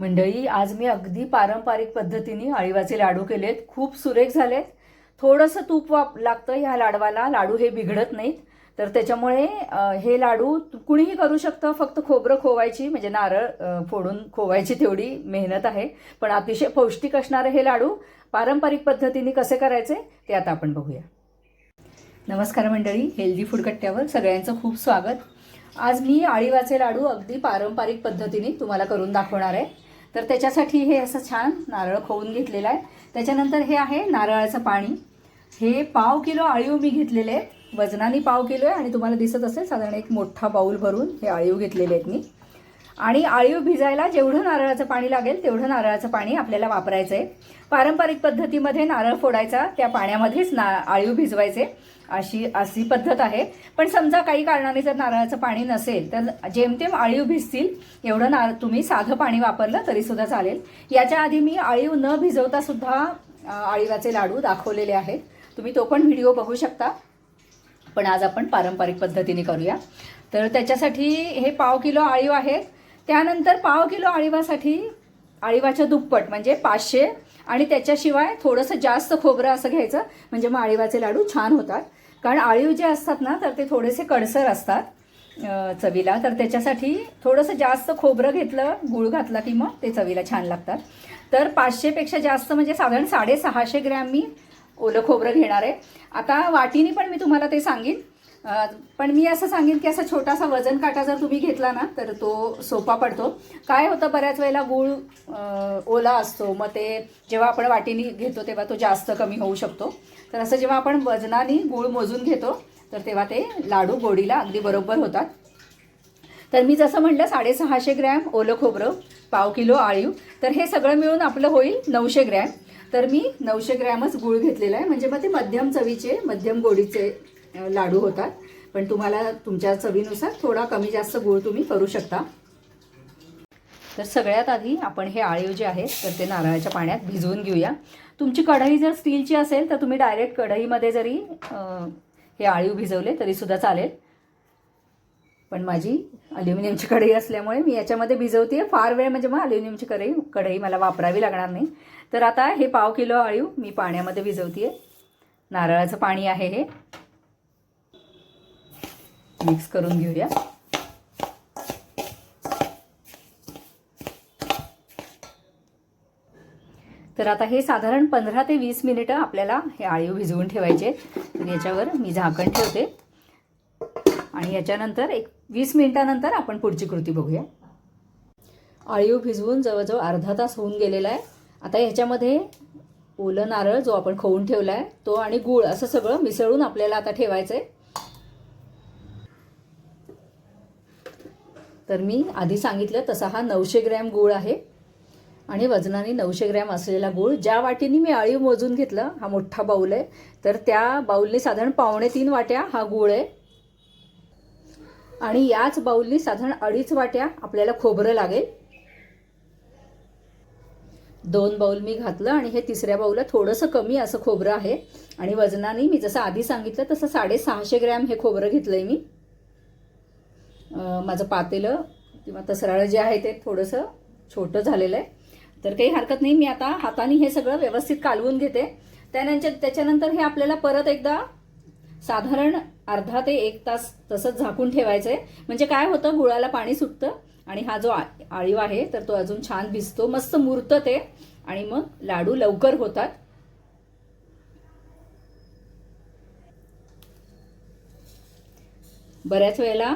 मंडळी आज मी अगदी पारंपरिक पद्धतीने अळीवाचे लाडू केलेत. खूप सुरेख झालेत. थोडंसं तूप वाप लागतं ह्या लाडवाला. लाडू हे बिघडत नाहीत. तर त्याच्यामुळे हे लाडू कुणीही करू शकतं. फक्त खोबरं खोवायची म्हणजे नारळ फोडून खोवायची तेवढी मेहनत आहे. पण अतिशय पौष्टिक असणारे हे लाडू पारंपरिक पद्धतीने कसे करायचे ते आता आपण बघूया. नमस्कार मंडळी हेल्दी फूड कट्ट्यावर सगळ्यांचं खूप स्वागत. आज मी आळीवाचे लाडू अगदी पारंपरिक पद्धतीने तुम्हाला करून दाखवणार आहे. तर त्याच्यासाठी हे असं छान नारळ खोवून घेतलेलं आहे. त्याच्यानंतर हे आहे नारळाचं पाणी. हे पाव किलो आळीव मी घेतलेले आहेत. वजनाने पाव किलो आहे आणि तुम्हाला दिसत असेल साधारण एक मोठा बाऊल भरून हे आळीव घेतलेले आहेत मी. आणि आळीव भिजायला जेवढं नारळाचं पाणी लागेल तेवढं नारळाचं पाणी आपल्याला वापरायचं आहे पारंपरिक पद्धतीमध्ये नारळ फोडायचा त्या पाण्यामध्येच ना आळीव भिजवायचे अशी अशी पद्धत आहे. पण समजा काही कारणाने जर नारळाचं पाणी नसेल तर जेमतेम आळीव भिजतील एवढं नार तुम्ही साधं पाणी वापरलं तरीसुद्धा चालेल. याच्या आधी मी आळीव न भिजवता सुद्धा आळीवाचे लाडू दाखवलेले आहेत. तुम्ही तो पण व्हिडिओ बघू शकता. पण आज आपण पारंपरिक पद्धतीने करूया. तर त्याच्यासाठी हे पाव किलो आळीव आहेत. त्यानंतर पाव किलो आळीवासाठी आळीवाच्या दुप्पट म्हणजे पाचशे आणि त्याच्याशिवाय थोडंसं जास्त खोबरं असं घ्यायचं म्हणजे मग आळीवाचे लाडू छान होतात. कारण आळीव जे असतात ना तर ते थोडेसे कडसर असतात चवीला. तर त्याच्यासाठी थोडंसं जास्त खोबरं घेतलं गुळ घातला की मग ते चवीला छान लागतात. तर पाचशेपेक्षा जास्त म्हणजे साधारण साडेसहाशे ग्रॅम मी ओलं खोबरं घेणार आहे. आता वाटीने पण मी तुम्हाला ते सांगेन. पण मी असं सांगेन की असा छोटासा वजन काटा जर तुम्ही घेतला ना तर तो सोपा पडतो. काय होतं बऱ्याच वेळेला गूळ ओला असतो. मग ते जेव्हा आपण वाटीने घेतो तेव्हा तो जास्त कमी होऊ शकतो. तर असं जेव्हा आपण वजनाने गूळ मोजून घेतो तर तेव्हा ते लाडू गोडीला अगदी बरोबर होतात. तर मी जसं म्हटलं साडेसहाशे ग्रॅम ओलं खोबरं पाव किलो आळीव. तर हे सगळं मिळून आपलं होईल नऊशे ग्रॅम. तर मी नऊशे ग्रॅमच गूळ घेतलेला आहे. म्हणजे मग ते मध्यम चवीचे मध्यम गोडीचे लाडू होतात. पण तुम्हाला तुमच्या चवीनुसार थोडा कमी जास्त गूळ तुम्ही करू शकता. तर सगळ्यात आधी आपण हे आळीव जे आहेत तर ते नारळाच्या पाण्यात भिजवून घेऊया. तुमची कढई जर स्टीलची असेल तर तुम्ही डायरेक्ट कढईमध्ये जरी हे आळीव भिजवले तरीसुद्धा चालेल. पण माझी अल्युमिनियमची कढई असल्यामुळे मी याच्यामध्ये भिजवते फार वेळ म्हणजे मग अल्युमिनियमची कढई कढई मला वापरावी लागणार नाही. तर आता हे पाव किलो आळीव मी पाण्यामध्ये भिजवते नारळाचं पाणी आहे हे. मिक्स करून घेऊया. तर आता हे साधारण पंधरा ते वीस मिनिटं आपल्याला हे आळीव भिजवून ठेवायचे तर याच्यावर मी झाकण ठेवते. आणि याच्यानंतर एक वीस मिनिटानंतर आपण पुढची कृती बघूया. आळीव भिजवून जवळजवळ अर्धा तास होऊन गेलेला आहे. आता ह्याच्यामध्ये ओलं नारळ जो आपण खवून ठेवला आहे तो आणि गूळ असं सगळं मिसळून आपल्याला आता ठेवायचं आहे तर मी आधी सांगितलं तसा हा नऊशे ग्रॅम गूळ आहे. आणि वजनाने नऊशे ग्रॅम असलेला गूळ ज्या वाटीने मी आळीव मोजून घेतलं हा मोठा बाऊल आहे. तर त्या बाऊलने साधारण पावणे तीन वाट्या हा गूळ आहे. आणि याच बाऊलनी साधारण अडीच वाट्या आपल्याला खोबरं लागेल. दोन बाऊल मी घातलं आणि हे तिसऱ्या बाऊला थोडंसं कमी असं खोबरं आहे. आणि वजनाने मी जसं आधी सांगितलं तसं साडेसहाशे ग्रॅम हे खोबरं घेतलं आहे मी. माझं पातेलं किंवा तसराळं जे आहे ते थोडंसं छोटं झालेलं आहे. तर काही हरकत नाही मी आता हाताने हे सगळं व्यवस्थित कालवून घेते. त्यानंतर त्याच्यानंतर हे आपल्याला परत एकदा साधारण अर्धा ते एक तास तसंच झाकून ठेवायचं आहे म्हणजे काय होतं गुळाला पाणी सुटतं आणि हा जो आळीव आहे तर तो अजून छान भिजतो. मस्त मुरतं ते आणि मग लाडू लवकर होतात. बऱ्याच वेळेला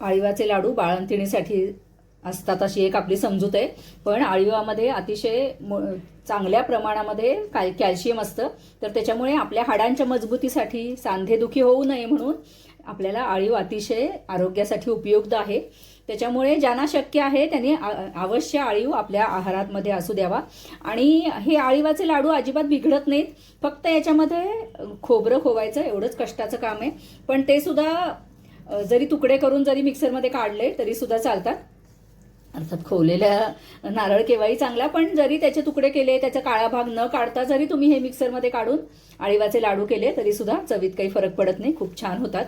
आळीवाचे लाडू बाळंतिणीसाठी असतात अशी एक आपली समजूत आहे. पण आळीवामध्ये अतिशय म- चांगल्या प्रमाणामध्ये काय कॅल्शियम असतं. तर त्याच्यामुळे आपल्या हाडांच्या मजबूतीसाठी सांधेदुखी होऊ नये म्हणून आपल्याला आळीव अतिशय आरोग्यासाठी उपयुक्त आहे. त्याच्यामुळे ज्यांना शक्य आहे त्यांनी अवश्य आळीव आपल्या आहारामध्ये असू द्यावा. आणि हे आळीवाचे लाडू अजिबात बिघडत नाहीत. फक्त याच्यामध्ये खोबरं खोवायचं एवढंच कष्टाचं काम आहे. पण ते सुद्धा जरी तुकडे करून जरी मिक्सरमध्ये काढले तरी सुद्धा चालतात. अर्थात खोवलेल्या नारळ केव्हाही चांगला पण जरी त्याचे तुकडे केले त्याचा काळा भाग न काढता जरी तुम्ही हे मिक्सरमध्ये काढून आळीवाचे लाडू केले तरी सुद्धा चवीत काही फरक पडत नाही. खूप छान होतात.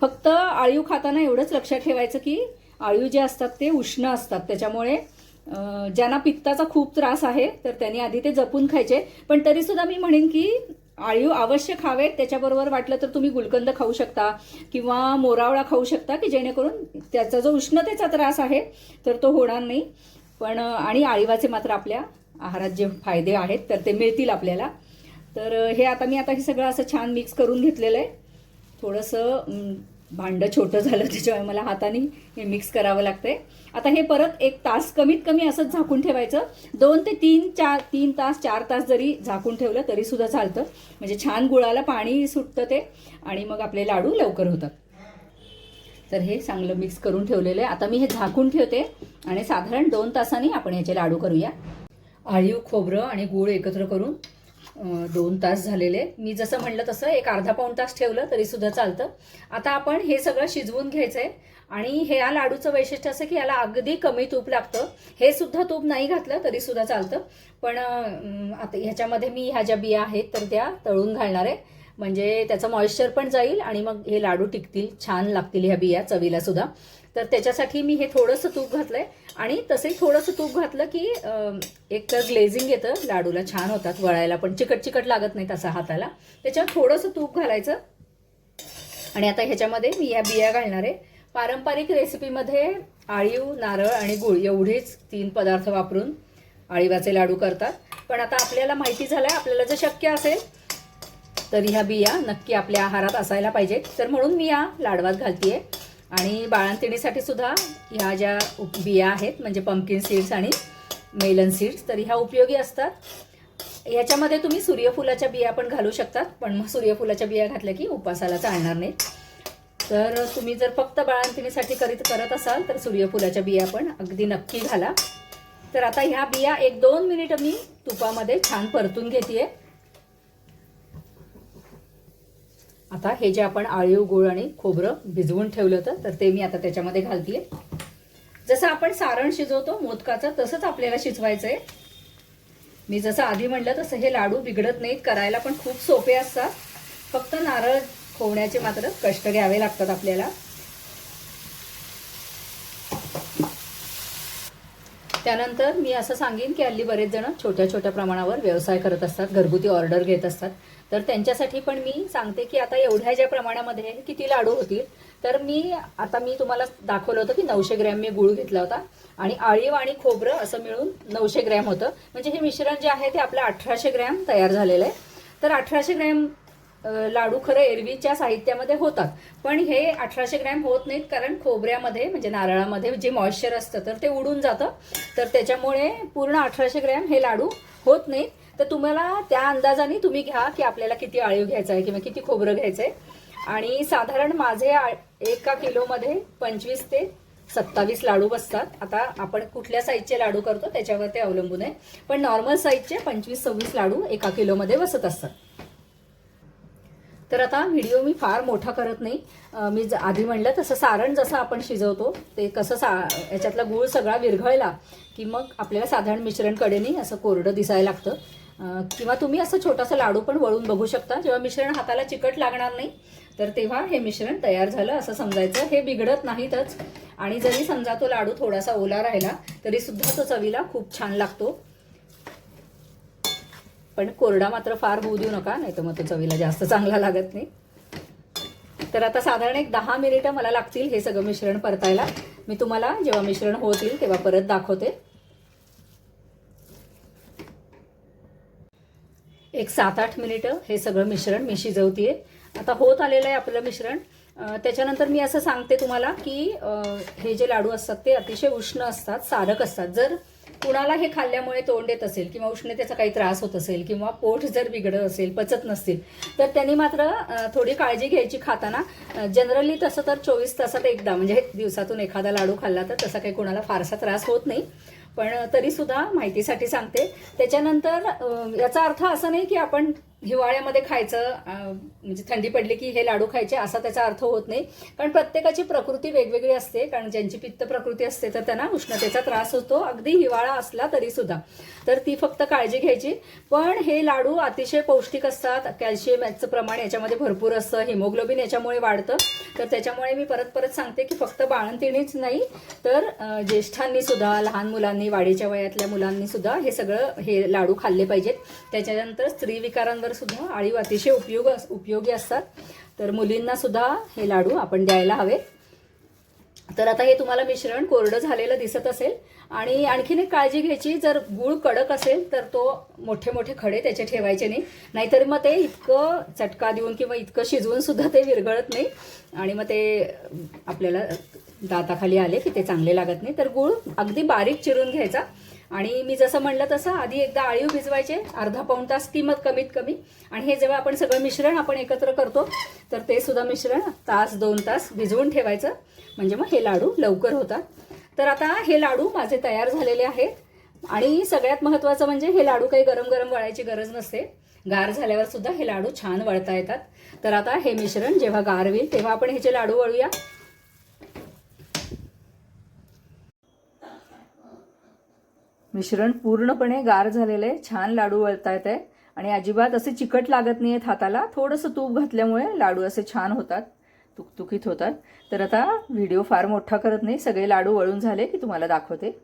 फक्त आळीव खाताना एवढंच लक्षात ठेवायचं की आळीव जे असतात ते उष्ण असतात. त्याच्यामुळे ज्यांना पित्ताचा खूप त्रास आहे तर त्यांनी आधी ते जपून खायचे. पण तरीसुद्धा मी म्हणेन की आळीव अवश्य खावेत. त्याच्याबरोबर वाटलं तर तुम्ही गुलकंद खाऊ शकता किंवा मोरावळा खाऊ शकता की जेणेकरून त्याचा जो उष्णतेचा त्रास आहे तर तो होणार नाही. पण आणि आळीवाचे मात्र आपल्या आहारात जे फायदे आहेत तर ते मिळतील आपल्याला. तर हे आता मी आता हे सगळं असं छान मिक्स करून घेतलेलं आहे. थोडंसं भांडं छोटं झालं त्याच्यामुळे मला हाताने हे मिक्स करावं लागतंय. आता हे परत एक तास कमीत कमी असंच झाकून ठेवायचं. दोन ते तीन चार तीन तास चार तास जरी झाकून ठेवलं तरी सुद्धा चालतं. म्हणजे छान गुळाला पाणी सुटतं ते आणि मग आपले लाडू लवकर होतात. तर हे चांगलं मिक्स करून ठेवलेलं आहे. आता मी हे झाकून ठेवते आणि साधारण दोन तासांनी आपण ह्याचे लाडू करूया. आळीव खोबरं आणि गूळ एकत्र करून दोन तास झालेले. मी जसं म्हणलं तसं एक अर्धा पाऊण तास ठेवलं तरी सुद्धा चालतं. आता आपण हे सगळं शिजवून घ्यायचं आहे आणि हे या लाडूचं वैशिष्ट्य असं की याला अगदी कमी तूप लागतं. हे सुद्धा तूप नाही घातलं तरी सुद्धा चालतं. पण आता ह्याच्यामध्ये मी ह्या ज्या बिया आहेत तर त्या तळून घालणार आहे. म्हणजे त्याचं मॉइश्चर पण जाईल आणि मग हे लाडू टिकतील छान लागतील ह्या बिया चवीला सुद्धा. तर त्याच्यासाठी मी हे थोडंसं तूप घातलं आहे आणि तसंही थोडंसं तूप घातलं की एक तर ग्लेझिंग येतं लाडूला छान होतात वळायला पण चिकट चिकट लागत नाही तसा हाताला. त्याच्यावर थोडंसं तूप घालायचं. आणि आता ह्याच्यामध्ये मी या बिया घालणार आहे. पारंपरिक रेसिपीमध्ये आळीव नारळ आणि गुळ एवढेच तीन पदार्थ वापरून आळीवाचे लाडू करतात. पण आता आपल्याला माहिती झालं आहे आपल्याला जर शक्य असेल तर ह्या बिया नक्की आपल्या आहारात असायला पाहिजेत. तर म्हणून मी या लाडवात घालते आहे आणि बाळंतिणीसाठी सुद्धा ह्या ज्या उप- बिया आहेत म्हणजे पम्पकिन सीड्स आणि मेलन सीड्स तर ह्या उपयोगी असतात. ह्याच्यामध्ये तुम्ही सूर्यफुलाच्या बिया पण घालू शकतात पण मग सूर्यफुलाच्या बिया घातल्या की उपासाला चालणार नाही तर तुम्ही जर फक्त बाळंतिणीसाठी करीत करत असाल तर सूर्यफुलाच्या बिया पण अगदी नक्की घाला. तर आता ह्या बिया एक दोन मिनिट मी तुपामध्ये छान परतून घेते आता हे जे आपण आळीव गुळ आणि खोबरं भिजवून ठेवलं होतं तर ते मी आता त्याच्यामध्ये घालतीये. जसं आपण सारण शिजवतो मोदकाचं तसंच आपल्याला शिजवायचं आहे मी जसं आधी म्हणलं तसं हे लाडू बिघडत नाहीत करायला पण खूप सोपे असतात. फक्त नारळ खोवण्याचे मात्र कष्ट घ्यावे लागतात आपल्याला. त्यानंतर मी असं सांगेन की हल्ली बरेच जण छोट्या छोट्या प्रमाणावर व्यवसाय करत असतात घरगुती ऑर्डर घेत असतात. तर त्यांच्यासाठी पण मी सांगते की आता एवढ्या ज्या प्रमाणामध्ये किती लाडू होतील. तर मी आता मी तुम्हाला दाखवलं होतं की नऊशे ग्रॅम मी गुळ घेतला होता. आणि आळीव आणि खोबरं असं मिळून नऊशे ग्रॅम होतं. म्हणजे हे मिश्रण जे आहे ते आपलं अठराशे ग्रॅम तयार झालेलं आहे. तर अठराशे ग्रॅम लाडू खरं एरवीच्या साहित्यामध्ये होतात. पण हे अठराशे ग्रॅम होत नाहीत कारण खोबऱ्यामध्ये म्हणजे नारळामध्ये जे मॉइश्चर असतं तर ते उडून जातं. तर त्याच्यामुळे पूर्ण अठराशे ग्रॅम हे लाडू होत नाहीत. तर तुम्हाला त्या अंदाजाने तुम्ही घ्या की आपल्याला किती आळीव घ्यायचं आहे किंवा किती खोबरं घ्यायचं आहे आणि साधारण माझे आ- एका किलोमध्ये पंचवीस ते सत्तावीस लाडू बसतात. आता आपण कुठल्या साईजचे लाडू करतो त्याच्यावर ते अवलंबून आहे. पण नॉर्मल साईजचे पंचवीस सव्वीस लाडू एका किलोमध्ये बसत असतात. तर आता व्हिडिओ मी फार मोठा करत नाही. मी ज- आधी म्हणलं तसं सारण जसं आपण शिजवतो ते कसं सा याच्यातला गूळ सगळा विरघळला की मग आपल्याला साधारण मिश्रण कडेने असं कोरडं दिसायला लागतं. किंवा तुम्ही असं छोटासा लाडू पण वळून बघू शकता. जेव्हा मिश्रण हाताला चिकट लागणार नाही तर तेव्हा हे मिश्रण तयार झालं असं समजायचं. हे बिघडत नाहीतच. आणि जरी समजा तो लाडू थोडासा ओला राहिला तरी सुद्धा तो चवीला खूप छान लागतो. पण कोरडा मात्र फार होऊ देऊ नका नाही तर मग तो चवीला जास्त चांगला लागत नाही. तर आता साधारण एक दहा मिनिटं मला लागतील हे सगळं मिश्रण परतायला. मी तुम्हाला जेव्हा मिश्रण होतील तेव्हा परत दाखवते. एक सात आठ मिनिटं हे सगळं मिश्रण मी शिजवतीये. आता होत आलेलं आहे आपलं मिश्रण. त्याच्यानंतर मी असं सांगते तुम्हाला की हे जे लाडू असतात ते अतिशय उष्ण असतात सारक असतात. जर कुणाला हे खाल्ल्यामुळे तोंड येत असेल किंवा उष्णतेचा काही त्रास होत असेल किंवा पोट जर बिघडत असेल पचत नसतील तर त्यांनी मात्र थोडी काळजी घ्यायची खाताना जनरली तसं तर चोवीस तासात एकदा म्हणजे दिवसातून एखादा लाडू खाल्ला तर तसा काही कोणाला फारसा त्रास होत नाही. पण तरीसुद्धा माहितीसाठी सांगते. त्याच्यानंतर याचा अर्थ असा नाही की आपण हिवाळ्यामध्ये खायचं म्हणजे थंडी पडली की हे लाडू खायचे असा त्याचा अर्थ होत नाही. कारण प्रत्येकाची प्रकृती वेगवेगळी असते. कारण ज्यांची पित्त प्रकृती असते तर त्यांना उष्णतेचा त्रास होतो. अगदी हिवाळा असला तरीसुद्धा तर ती फक्त काळजी घ्यायची. पण हे लाडू अतिशय पौष्टिक असतात. कॅल्शियम याचं प्रमाण याच्यामध्ये भरपूर असतं. हिमोग्लोबिन याच्यामुळे वाढतं. तर त्याच्यामुळे मी परत परत सांगते की फक्त बाळंतिणीच नाही तर ज्येष्ठांनीसुद्धा ज्येष्ठांनी सुद्धा लहान मुलांनी वाढीच्या वयातल्या मुलांनी सुद्धा हे सगळं हे लाडू खाल्ले पाहिजेत. त्याच्यानंतर स्त्री विकारांवर सुद्धा आळीव अतिशय उपयोग उपयोगी असतात. तर मुलींना सुद्धा हे लाडू आपण द्यायला हवे. तर आता हे तुम्हाला मिश्रण कोरडं झालेलं दिसत असेल आणि आणखीन एक काळजी घ्यायची जर गूळ कडक असेल तर तो मोठे मोठे खडे त्याचे ठेवायचे नाही. नाहीतर मग ते इतकं चटका देऊन किंवा इतकं शिजवून सुद्धा ते विरघळत नाही आणि मग ते आपल्याला दाताखाली आले की ते चांगले लागत नाही. तर गूळ अगदी बारीक चिरून घ्यायचा. आणि मी जसं म्हणलं तसं आधी एकदा आळीव भिजवायचे अर्धा पाऊण तास किंमत कमीत कमी. आणि हे जेव्हा आपण सगळं मिश्रण आपण एकत्र करतो तर ते सुद्धा मिश्रण तास दोन तास भिजवून ठेवायचं. म्हणजे मग हे लाडू लवकर होतात. तर आता हे लाडू माझे तयार झालेले आहेत. आणि सगळ्यात महत्त्वाचं म्हणजे हे लाडू काही गरम गरम वळायची गरज नसते. गार झाल्यावर सुद्धा हे लाडू छान वळता येतात. तर आता हे मिश्रण जेव्हा गार होईल तेव्हा आपण ह्याचे लाडू वळूया. मिश्रण पूर्णपणे गार झालेलं आहे छान लाडू वळता येत आहे आणि अजिबात असे चिकट लागत नाही आहेत हाताला. थोडंसं तूप घातल्यामुळे लाडू असे छान होतात. तुकतुकीत होतात. तर आता व्हिडिओ फार मोठा करत नाही. सगळे लाडू वळून झाले की तुम्हाला दाखवते.